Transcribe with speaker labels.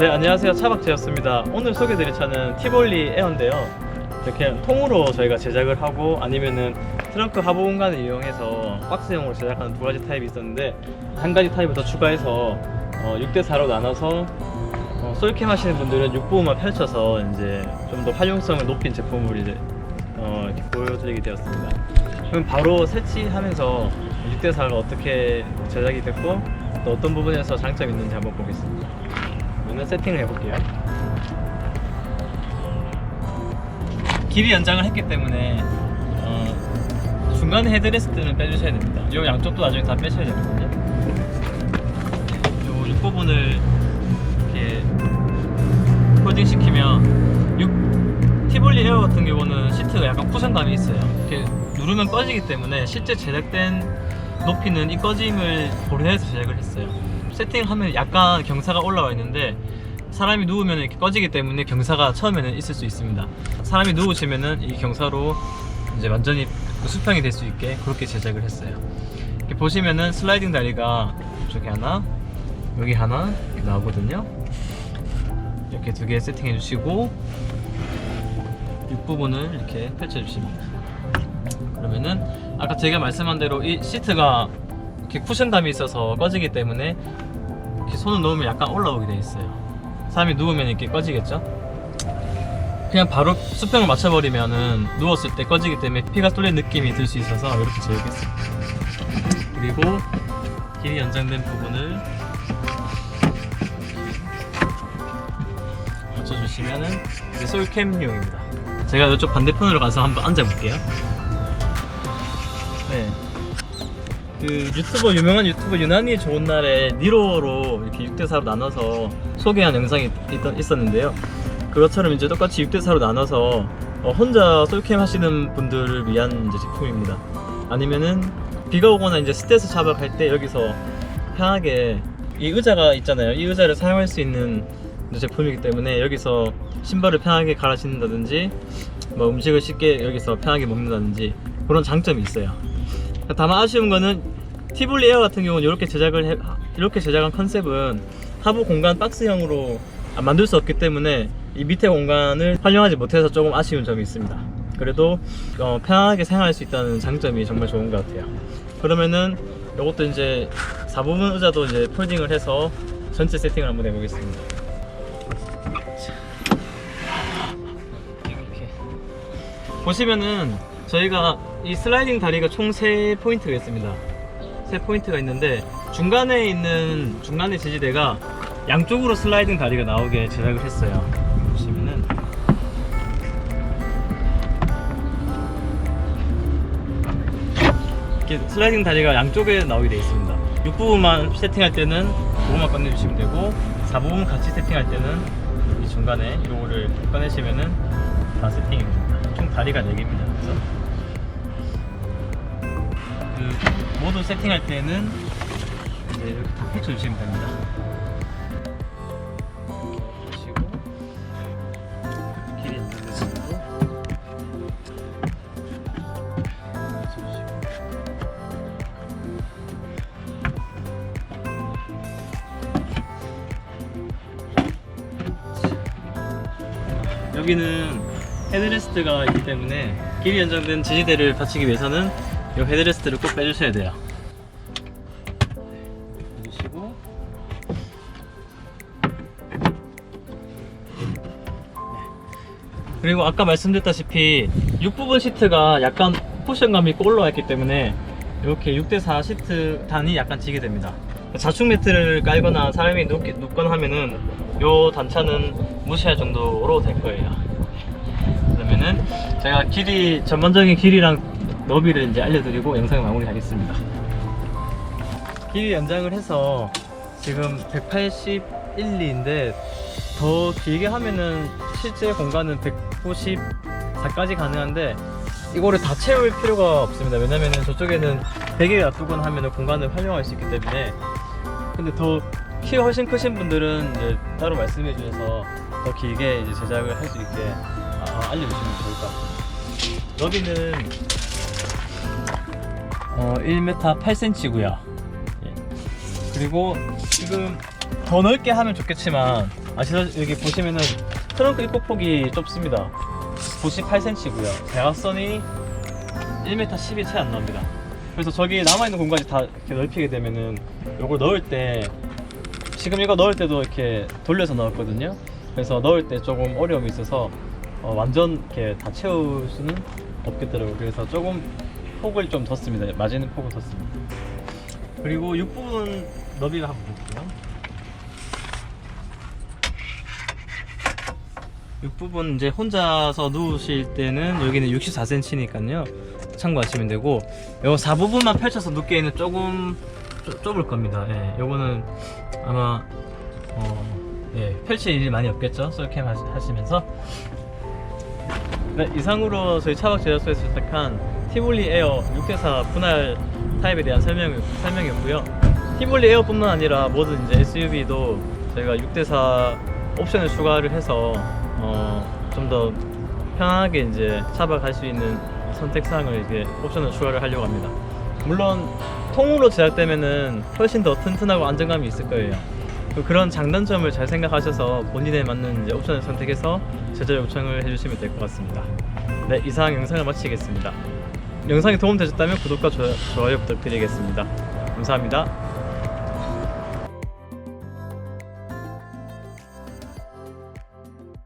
Speaker 1: 네 안녕하세요. 차박제였습니다. 오늘 소개드릴 차는 티볼리 에어인데요. 이렇게 통으로 저희가 제작을 하고 아니면은 트렁크 하부 공간을 이용해서 박스형으로 제작하는 두 가지 타입이 있었는데 한 가지 타입을 더 추가해서 6대4로 나눠서 어, 솔캠 하시는 분들은 6부만 펼쳐서 이제 좀 더 활용성을 높인 제품을 이제 어, 이렇게 보여드리게 되었습니다. 그럼 바로 설치하면서 6대4가 어떻게 제작이 됐고 또 어떤 부분에서 장점이 있는지 한번 보겠습니다 오늘 세팅을 해볼게요. 길이 연장을 했기 때문에 어, 중간에 헤드레스트는 빼주셔야 됩니다. 이 양쪽도 나중에 다 빼셔야 되거든요. 이 윗부분을 이렇게 폴딩 시키면 6 티볼리 에어 같은 경우는 시트가 약간 쿠션감이 있어요. 이렇게 누르면 꺼지기 때문에 실제 제작된 높이는 이 꺼짐을 고려해서 제작을 했어요. 세팅하면 약간 경사가 올라와 있는데 사람이 누우면 이렇게 꺼지기 때문에 경사가 처음에는 있을 수 있습니다. 사람이 누우시면은 이 경사로 이제 완전히 수평이 될 수 있게 그렇게 제작을 했어요. 이렇게 보시면은 슬라이딩 다리가 이쪽에 하나, 여기 하나 나오거든요. 이렇게 두 개 세팅해 주시고 윗부분을 이렇게 펼쳐 주십니다. 그러면은 아까 제가 말씀한 대로 이 시트가 이렇게 쿠션감이 있어서 꺼지기 때문에 이렇게 손을 놓으면 약간 올라오게 돼 있어요. 사람이 누우면 이렇게 꺼지겠죠? 그냥 바로 수평을 맞춰버리면은 누웠을 때 꺼지기 때문에 피가 뚫린 느낌이 들 수 있어서 이렇게 제작했습니다. 그리고 길이 연장된 부분을 맞춰주시면은 이제 솔캠용입니다. 제가 이쪽 반대편으로 가서 한번 앉아볼게요. 네. 그 유튜버 유명한 유튜버 유난히 좋은 날에 니로로 이렇게 6대4로 나눠서 소개한 영상이 있, 있었는데요. 그것처럼 이제 똑같이 6대4로 나눠서 어, 혼자 솔캠 하시는 분들을 위한 이제 제품입니다. 아니면은 비가 오거나 이제 스트레스 차박할 때 여기서 편하게 이 의자가 있잖아요. 이 의자를 사용할 수 있는 제품이기 때문에 여기서 신발을 편하게 갈아 신는다든지 뭐 음식을 쉽게 여기서 편하게 먹는다든지 그런 장점이 있어요. 다만 아쉬운 거는 티볼리 에어 같은 경우는 이렇게 제작을 해, 이렇게 제작한 컨셉은 하부 공간 박스형으로 안 만들 수 없기 때문에 이 밑에 공간을 활용하지 못해서 조금 아쉬운 점이 있습니다. 그래도 어, 편하게 사용할 수 있다는 장점이 정말 좋은 것 같아요. 그러면은 이것도 이제 4부분 의자도 이제 폴딩을 해서 전체 세팅을 한번 해보겠습니다. 보시면은 저희가 이 슬라이딩 다리가 총 3포인트가 있습니다. 3포인트가 있는데 중간에 있는 중간에 지지대가 양쪽으로 슬라이딩 다리가 나오게 제작을 했어요. 보시면은 이렇게 슬라이딩 다리가 양쪽에 나오게 되어 있습니다. 6부분만 세팅할 때는 그거만 꺼내주시면 되고 4부분 같이 세팅할 때는 이 중간에 이거를 꺼내시면은 다 세팅이 됩니다. 총 다리가 4개입니다. 그래서 그 모두 세팅할 때는 이제 이렇게 다 펼쳐주시면 됩니다. 여기는 헤드레스트가 있기 때문에 길이 연장된 지지대를 받치기 위해서는 이 헤드레스트를 꼭 빼주셔야 돼요. 빼주시고 그리고 아까 말씀드렸다시피 6부분 시트가 약간 쿠션감이 있고 올라와 있기 때문에 이렇게 6대4 시트 단이 약간 지게 됩니다. 자축 매트를 깔거나 사람이 눕기, 눕거나 하면은 이 단차는 무시할 정도로 될 거예요. 그러면은 제가 길이 전반적인 길이랑 너비를 이제 알려드리고 영상 마무리하겠습니다. 길이 연장을 해서 지금 181리인데 더 길게 하면은 실제 공간은 194까지 가능한데 이거를 다 채울 필요가 없습니다. 왜냐면은 저쪽에는 베개를 놔두거나 하면은 공간을 활용할 수 있기 때문에 근데 더 키 훨씬 크신 분들은 이제 따로 말씀해 주셔서 더 길게 이제 제작을 할 수 있게 아, 알려주시면 좋을 것 같아요. 여기는 어, 1m 8cm고요. 예. 그리고 지금 더 넓게 하면 좋겠지만 아시다 여기 보시면은 트렁크 입구 폭이 좁습니다. 98cm고요. 대각선이 1m 10이 채 안 나옵니다. 그래서 저기 남아 있는 공간이 다 이렇게 넓히게 되면은 요걸 넣을 때 지금 이거 넣을 때도 이렇게 돌려서 넣었거든요. 그래서 넣을 때 조금 어려움이 있어서 어, 완전 이렇게 다 채울 수는 없겠더라고요. 그래서 조금 폭을 좀 뒀습니다. 맞이는 폭을 뒀습니다. 그리고 6부분 너비를 한번 볼게요. 6부분 이제 혼자서 누우실 때는 여기는 64cm니까요. 참고하시면 되고 요 4부분만 펼쳐서 눕기에는 조금 좁- 좁을 겁니다. 예, 요거는 아마 어, 예, 펼칠 일이 많이 없겠죠. 솔캠 하시- 하시면서 네, 이상으로 저희 차박 제작소에서 제작한 티볼리 에어 6대4 분할 타입에 대한 설명, 설명이었고요. 티볼리 에어뿐만 아니라 모든 이제 SUV도 저희가 6대4 옵션을 추가를 해서 어, 좀 더 편하게 이제 차박할 수 있는 선택 사항을 이제 옵션을 추가를 하려고 합니다. 물론 통으로 제작되면은 훨씬 더 튼튼하고 안정감이 있을 거예요. 그- 그런 장단점을 잘 생각하셔서 본인에 맞는 이제 옵션을 선택해서 제작 요청을 해주시면 될 것 같습니다. 네, 이상 영상을 마치겠습니다. 영상이 도움되셨다면 구독과 좋아- 좋아요 부탁드리겠습니다. 감사합니다.